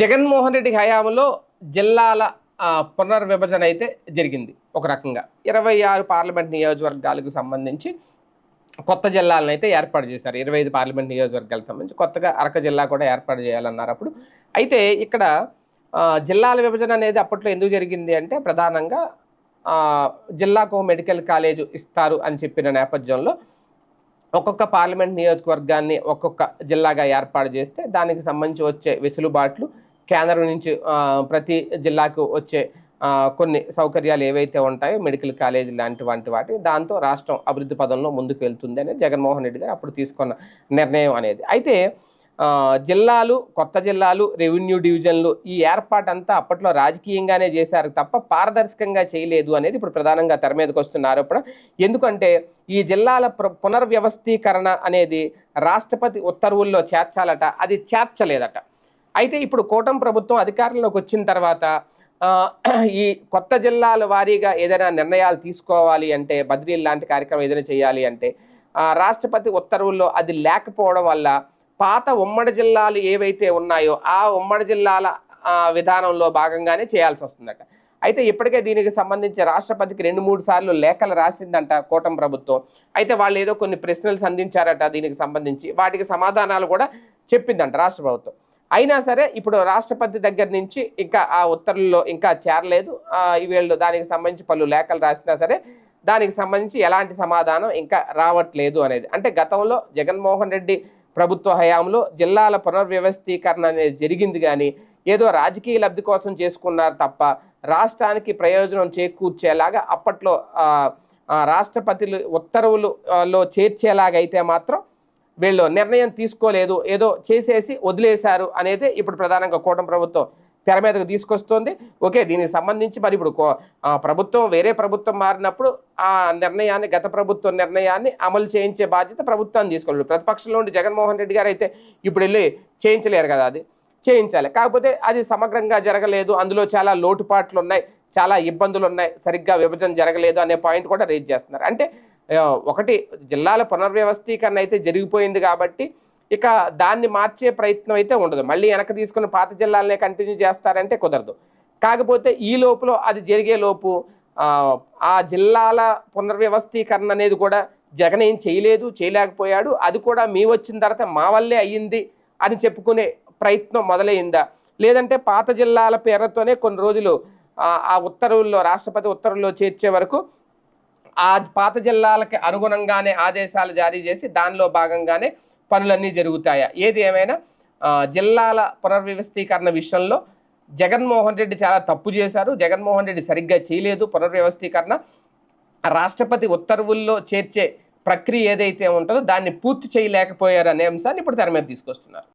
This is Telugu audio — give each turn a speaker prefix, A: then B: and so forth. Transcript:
A: జగన్మోహన్ రెడ్డి హయాంలో జిల్లాల పునర్విభజన అయితే జరిగింది ఒక రకంగా. ఇరవై ఆరు పార్లమెంట్ నియోజకవర్గాలకు సంబంధించి కొత్త జిల్లాలను అయితే ఏర్పాటు చేశారు. ఇరవై ఐదు పార్లమెంట్ నియోజకవర్గాలకు సంబంధించి కొత్తగా అరక జిల్లా కూడా ఏర్పాటు చేయాలన్నారు అప్పుడు. అయితే ఇక్కడ జిల్లాల విభజన అనేది అప్పట్లో ఎందుకు జరిగింది అంటే ప్రధానంగా జిల్లాకు మెడికల్ కాలేజ్ ఇస్తారు అని చెప్పిన నేపథ్యంలో ఒక్కొక్క పార్లమెంట్ నియోజకవర్గాన్ని ఒక్కొక్క జిల్లాగా ఏర్పాటు చేస్తే దానికి సంబంధించి వచ్చే వెసులుబాట్లు కేంద్రం నుంచి ప్రతి జిల్లాకు వచ్చే కొన్ని సౌకర్యాలు ఏవైతే ఉంటాయో మెడికల్ కాలేజ్ లాంటి వంటి వాటి దాంతో రాష్ట్రం అభివృద్ధి పదంలో ముందుకు వెళ్తుంది అనేది జగన్మోహన్ రెడ్డి గారు అప్పుడు తీసుకున్న నిర్ణయం అనేది. అయితే జిల్లాలు కొత్త జిల్లాలు రెవెన్యూ డివిజన్లు ఈ ఏర్పాటు అంతా అప్పట్లో రాజకీయంగానే చేశారు తప్ప పారదర్శకంగా చేయలేదు అనేది ఇప్పుడు ప్రధానంగా తెర మీదకి వస్తున్న ఆరోపణ. ఎందుకంటే ఈ జిల్లాల పునర్వ్యవస్థీకరణ అనేది రాష్ట్రపతి ఉత్తర్వుల్లో చేర్చాలట అది చేర్చలేదట. అయితే ఇప్పుడు కూటమి ప్రభుత్వం అధికారంలోకి వచ్చిన తర్వాత ఈ కొత్త జిల్లాల వారీగా ఏదైనా నిర్ణయాలు తీసుకోవాలి అంటే బద్రీ లాంటి కార్యక్రమం ఏదైనా చేయాలి అంటే రాష్ట్రపతి ఉత్తర్వుల్లో అది లేకపోవడం వల్ల పాత ఉమ్మడి జిల్లాలు ఏవైతే ఉన్నాయో ఆ ఉమ్మడి జిల్లాల విధానంలో భాగంగానే చేయాల్సి వస్తుందట. అయితే ఇప్పటికే దీనికి సంబంధించి రాష్ట్రపతికి రెండు మూడు సార్లు లేఖలు రాసిందంట కూటమి ప్రభుత్వం. అయితే వాళ్ళు ఏదో కొన్ని ప్రశ్నలు సంధించారట దీనికి సంబంధించి. వాటికి సమాధానాలు కూడా చెప్పిందంట రాష్ట్ర ప్రభుత్వం. అయినా సరే ఇప్పుడు రాష్ట్రపతి దగ్గర నుంచి ఇంకా ఆ ఉత్తర్వుల్లో ఇంకా చేరలేదు. ఆ, ఈ వీళ్ళు దానికి సంబంధించి పలు లేఖలు రాసినా సరే దానికి సంబంధించి ఎలాంటి సమాధానం ఇంకా రావట్లేదు అనేది. అంటే గతంలో జగన్మోహన్ రెడ్డి ప్రభుత్వ హయాంలో జిల్లాల పునర్వ్యవస్థీకరణ అనేది జరిగింది కానీ ఏదో రాజకీయ లబ్ధి కోసం చేసుకున్నారు తప్ప రాష్ట్రానికి ప్రయోజనం చేకూర్చేలాగా అప్పట్లో రాష్ట్రపతులు ఉత్తర్వులు ఆ, లో చేర్చేలాగైతే మాత్రం వీళ్ళు నిర్ణయం తీసుకోలేదు. ఏదో చేసేసి వదిలేశారు అనేది ఇప్పుడు ప్రధానంగా కూటమి ప్రభుత్వం తెర మీదకు తీసుకొస్తుంది. ఓకే దీనికి సంబంధించి మరి ఇప్పుడు ప్రభుత్వం వేరే ప్రభుత్వం మారినప్పుడు ఆ నిర్ణయాన్ని గత ప్రభుత్వ నిర్ణయాన్ని అమలు చేయించే బాధ్యత ప్రభుత్వాన్ని తీసుకోలేదు ప్రతిపక్షంలో ఉండి జగన్మోహన్ రెడ్డి గారు అయితే ఇప్పుడు వెళ్ళి చేయించలేరు కదా అది. చేయించాలి. కాకపోతే అది సమగ్రంగా జరగలేదు. అందులో చాలా లోటుపాట్లు ఉన్నాయి చాలా ఇబ్బందులు ఉన్నాయి సరిగ్గా విభజన జరగలేదు అనే పాయింట్ కూడా రేజ్ చేస్తున్నారు. అంటే ఒకటి జిల్లాల పునర్వ్యవస్థీకరణ అయితే జరిగిపోయింది కాబట్టి ఇక దాన్ని మార్చే ప్రయత్నం అయితే ఉండదు. మళ్ళీ వెనక తీసుకున్న పాత జిల్లాలనే కంటిన్యూ చేస్తారంటే కుదరదు. కాకపోతే ఈ లోపులో అది జరిగే లోపు ఆ, జిల్లాల పునర్వ్యవస్థీకరణ అనేది కూడా జగన్ ఏం చేయలేదు చేయలేకపోయాడు. అది కూడా మీ వచ్చిన తర్వాత మా వల్లే అయ్యింది అని చెప్పుకునే ప్రయత్నం మొదలైందా? లేదంటే పాత జిల్లాల పేరుతోనే కొన్ని రోజులు ఆ ఉత్తర్వుల్లో రాష్ట్రపతి ఉత్తర్వుల్లో చేర్చే వరకు ఆ పాత జిల్లాలకి అనుగుణంగానే ఆదేశాలు జారీ చేసి దానిలో భాగంగానే పనులన్నీ జరుగుతాయా? ఏది ఏమైనా? జిల్లాల పునర్వ్యవస్థీకరణ విషయంలో జగన్మోహన్ రెడ్డి చాలా తప్పు చేశారు. జగన్మోహన్ రెడ్డి సరిగ్గా చేయలేదు. పునర్వ్యవస్థీకరణ రాష్ట్రపతి ఉత్తర్వుల్లో చేర్చే ప్రక్రియ ఏదైతే ఉంటుందో దాన్ని పూర్తి చేయలేకపోయారు అనే అంశాన్ని ఇప్పుడు తెర మీద తీసుకొస్తున్నారు.